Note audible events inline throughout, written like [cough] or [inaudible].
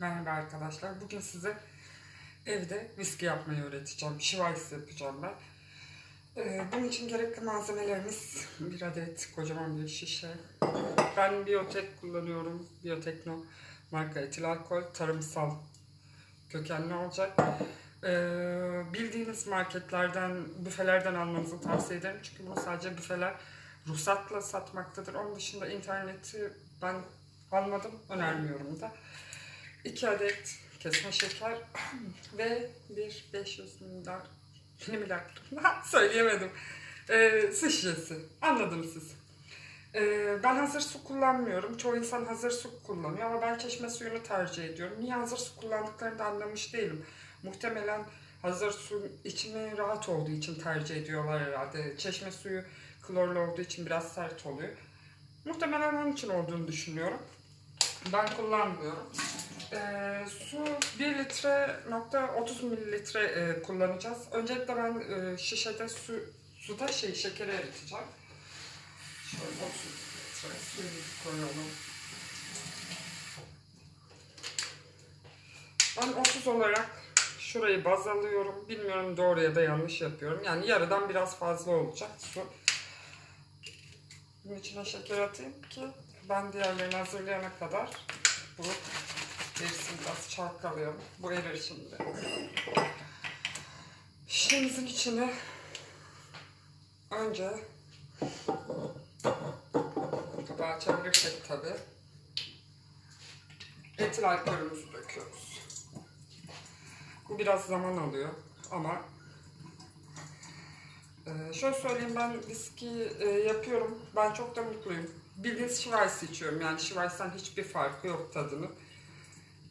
Merhaba arkadaşlar. Bugün size evde viski yapmayı öğreteceğim. Schweitz yapacağım ben. Ee, bunun için gerekli malzemelerimiz bir adet kocaman bir şişe. Ben biyotek kullanıyorum. Biyotekno marka etil alkol. Tarımsal kökenli olacak. Ee, bildiğiniz marketlerden, büfelerden almanızı tavsiye ederim. Çünkü bunu sadece büfeler ruhsatla satmaktadır. Onun dışında interneti ben almadım, önermiyorum da. 2 adet kesme şeker [clears throat] ve bir 500 milyar milyar [laughs] söyleyemedim. Ee, su şişesi. Anladınız siz. Ee, ben hazır su kullanmıyorum. Çoğu insan hazır su kullanıyor ama ben çeşme suyunu tercih ediyorum. Niye hazır su kullandıklarını da anlamış değilim. Muhtemelen hazır su içimi rahat olduğu için tercih ediyorlar herhalde. Çeşme suyu klorlu olduğu için biraz sert oluyor. Muhtemelen onun için olduğunu düşünüyorum. Ben kullanmıyorum. Ee, su 1 litre nokta 30 mililitre e, kullanacağız. Öncelikle ben e, şişede su suda şey şekeri eriteceğim. Şöyle 30 litre suyumuzu koyalım. Ben 30 olarak şurayı baz alıyorum. Bilmiyorum doğru ya da yanlış yapıyorum. Yani yarıdan biraz fazla olacak su. Bunun içine şeker atayım ki ben diğerlerini hazırlayana kadar bu erisin biraz çalkalayalım. Bu erir şimdi. Şişemizin içine önce kapağı çevirirsek tabi etil alkolümüzü döküyoruz. Bu biraz zaman alıyor ama ee, şöyle söyleyeyim ben viski e, yapıyorum. Ben çok da mutluyum. Bildiğiniz Schweitz içiyorum. Yani Schweitz'ten hiçbir farkı yok tadının.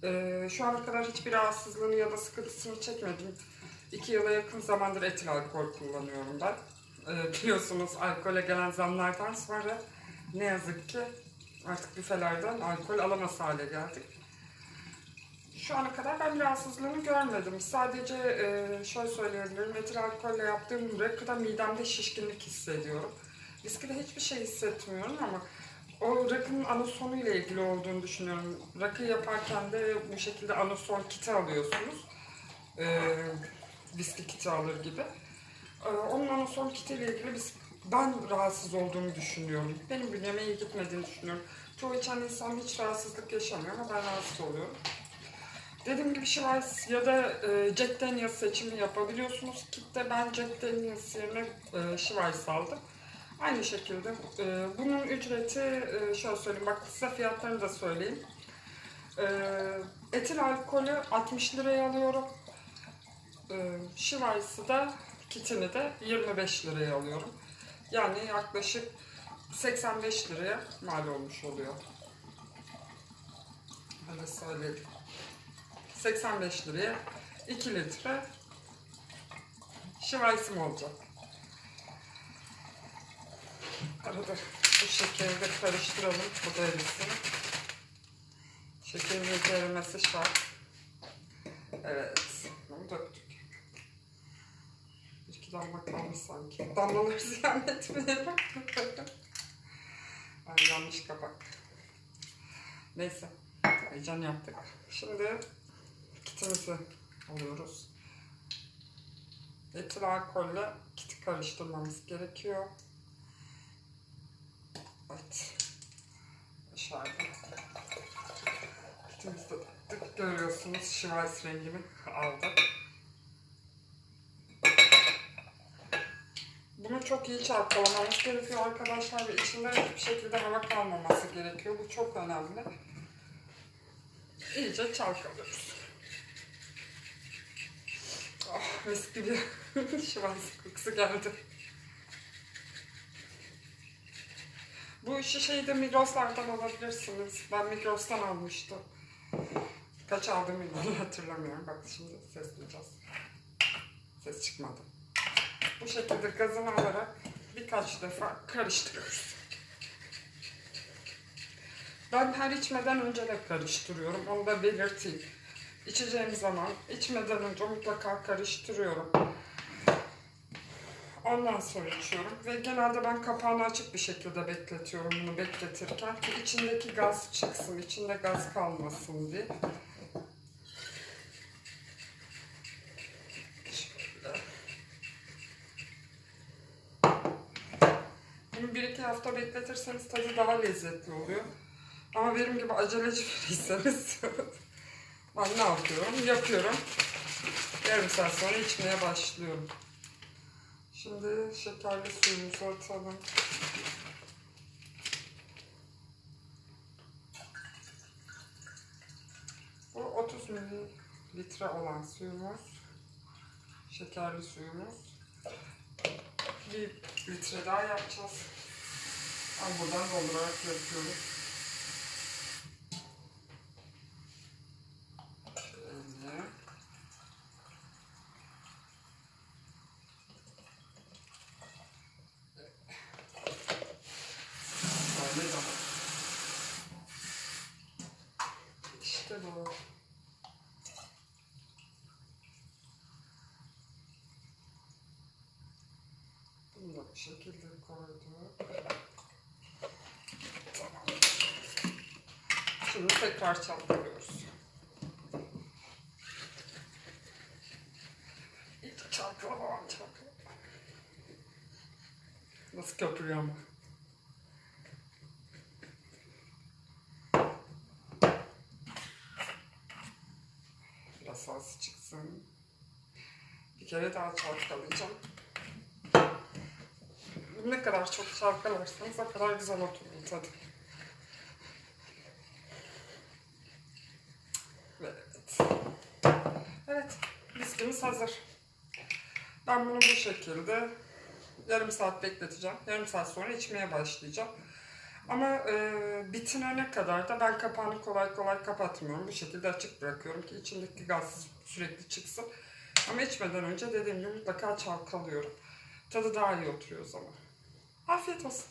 Ee, şu ana kadar hiçbir rahatsızlığını ya da sıkıntısını çekmedim. İki yıla yakın zamandır etil alkol kullanıyorum ben. Ee, biliyorsunuz alkole gelen zamlardan sonra ne yazık ki artık büfelerden alkol alamaz hale geldik. Şu ana kadar ben rahatsızlığını görmedim. Sadece e, şöyle söyleyebilirim. Etil alkolle yaptığım rakıda midemde şişkinlik hissediyorum. Viskide hiçbir şey hissetmiyorum ama o rakının anasonu ile ilgili olduğunu düşünüyorum. Rakı yaparken de bu şekilde anason kiti alıyorsunuz. E, viski kiti alır gibi. E, onun anason kiti ile ilgili biz, ben rahatsız olduğunu düşünüyorum. Benim bünyeme iyi gitmediğini düşünüyorum. Çoğu içen insan hiç rahatsızlık yaşamıyor ama ben rahatsız oluyorum. Dediğim gibi Schweitz ya da e, Jack Daniels seçimi yapabiliyorsunuz. Kitte ben Jack Daniels yerine e, Schweitz aldım. Aynı şekilde e, bunun ücreti e, şöyle söyleyeyim bak size fiyatlarını da söyleyeyim. E, etil alkolü 60 liraya alıyorum. E, Schweitz'ı da kitini de 25 liraya alıyorum. Yani yaklaşık 85 liraya mal olmuş oluyor. Öyle söyleyeyim. 85 liraya 2 litre şivaysim olacak. Arada bu şekeri karıştıralım. Bu da erisin. Şekerin erimesi şart. Evet. Bunu döktük. Bir iki damla kalmış sanki. Damlaları ziyan etmeyelim. Ay, yanlış kapak. Neyse. Heyecan yaptık. Şimdi kitimizi alıyoruz. Etil alkolle kiti karıştırmamız gerekiyor. Evet. Aşağıda. Kitimizi de tık görüyorsunuz. Schweiz rengini aldı. Bunu çok iyi çalkalamamız gerekiyor arkadaşlar ve içinde hiçbir şekilde hava kalmaması gerekiyor. Bu çok önemli. İyice çalkalıyoruz. Oh, mis gibi [laughs] şivans kokusu geldi. Bu şişeyi de Migros'lardan alabilirsiniz. Ben Migros'tan almıştım. Kaç bilmiyorum [laughs] hatırlamıyorum. Bak şimdi ses duyacağız. Ses çıkmadı. Bu şekilde gazını alarak birkaç defa karıştırıyoruz. Ben her içmeden önce de karıştırıyorum. Onu da belirteyim. İçeceğim zaman içmeden önce mutlaka karıştırıyorum. Ondan sonra içiyorum ve genelde ben kapağını açık bir şekilde bekletiyorum bunu bekletirken ki içindeki gaz çıksın, içinde gaz kalmasın diye. Bunu bir iki hafta bekletirseniz tadı daha lezzetli oluyor. Ama benim gibi aceleci biriyseniz [laughs] ben ne yapıyorum? Yapıyorum. Yarım saat sonra içmeye başlıyorum. Şimdi şekerli suyumuzu atalım. Bu 30 mililitre olan suyumuz. Şekerli suyumuz. Bir litre daha yapacağız. Ben buradan doldurarak yapıyorum. Şöyle. Şöyle daha. İşte bu. Bunu da bu şekilde koyduk. Tamam. Şimdi tekrar çalkalıyoruz. İyice çalkala babam çalkala. Nasıl köpürüyor ama. Biraz az çıksın. Bir kere daha çalkalayacağım. Ne kadar çok çalkalarsanız o kadar güzel oturur tadı. Evet. Evet, viskimiz hazır. Ben bunu bu şekilde yarım saat bekleteceğim. Yarım saat sonra içmeye başlayacağım. Ama e, bitinene kadar da ben kapağını kolay kolay kapatmıyorum. Bu şekilde açık bırakıyorum ki içindeki gaz sürekli çıksın. Ama içmeden önce dediğim gibi mutlaka çalkalıyorum. Tadı daha iyi oturuyor o zaman. Afiyet olsun.